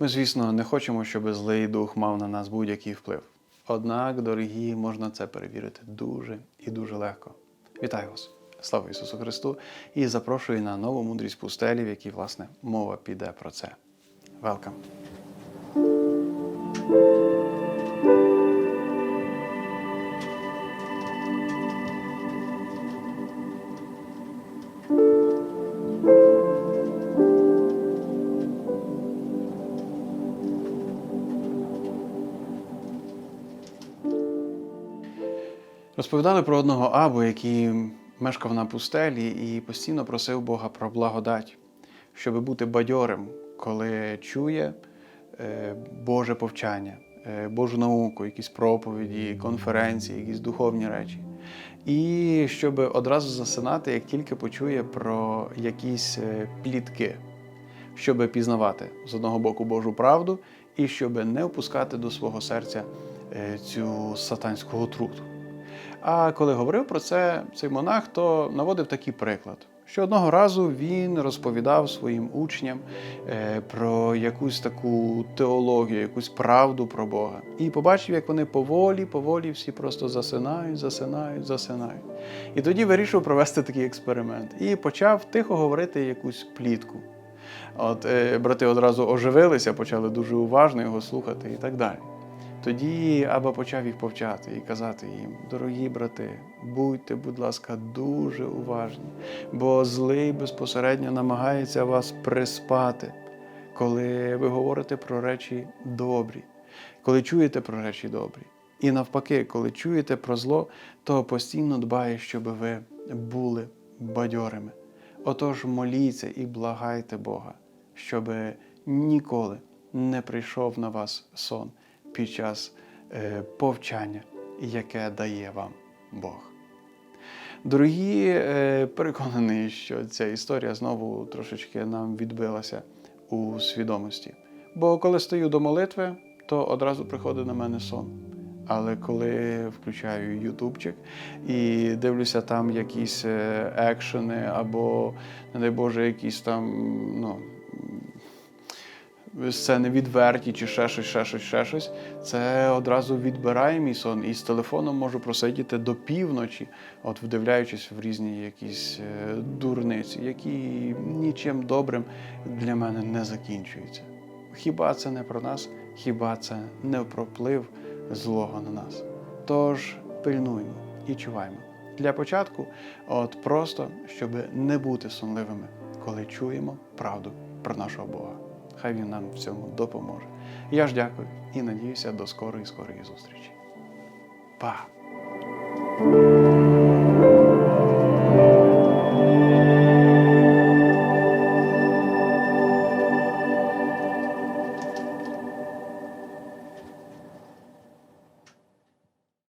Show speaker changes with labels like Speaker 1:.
Speaker 1: Ми, звісно, не хочемо, щоб злий дух мав на нас будь-який вплив. Однак, дорогі, можна це перевірити дуже і дуже легко. Вітаю вас! Слава Ісусу Христу! І запрошую на нову мудрість пустелі, в якій, власне, мова піде про це. Welcome! Розповідали про одного Абу, який мешкав на пустелі і постійно просив Бога про благодать, щоб бути бадьорим, коли чує е, Боже повчання, е, Божу науку, якісь проповіді, конференції, якісь духовні речі. І щоб одразу засинати, як тільки почує про якісь е, плітки, щоб пізнавати з одного боку Божу правду і щоб не опускати до свого серця цю сатанську отруту. А коли говорив про це цей монах, то наводив такий приклад, що одного разу він розповідав своїм учням е, про якусь таку теологію, якусь правду про Бога. І побачив, як вони поволі, поволі всі просто засинають, засинають, засинають. І тоді вирішив провести такий експеримент і почав тихо говорити якусь плітку. От е, брати одразу оживилися, почали дуже уважно його слухати і так далі. Тоді Аба почав їх повчати і казати їм: дорогі брати, будьте, будь ласка, дуже уважні, бо злий безпосередньо намагається вас приспати, коли ви говорите про речі добрі, коли чуєте про речі добрі. І навпаки, коли чуєте про зло, то постійно дбає, щоб ви були бадьорими. Отож моліться і благайте Бога, щоб ніколи не прийшов на вас сон під час е, повчання, яке дає вам Бог. Дорогі, е, переконаний, що ця історія знову трошечки нам відбилася у свідомості. Бо коли стою до молитви, то одразу приходить на мене сон. Але коли включаю ютубчик і дивлюся там якісь е, екшени або, не дай Боже, якісь там ну, сцени відверті, чи ще щось, ще щось, ще щось, це одразу відбирає мій сон. І з телефоном можу просидіти до півночі, от вдивляючись в різні якісь е, дурниці, які нічим добрим для мене не закінчуються. Хіба це не про нас? Хіба це не про вплив злого на нас? Тож пильнуймо і чуваймо. Для початку, от просто щоб не бути сонливими, коли чуємо правду про нашого Бога. Хай він нам в цьому допоможе. Я ж дякую і надіюся до скорої скорої зустрічі. Па!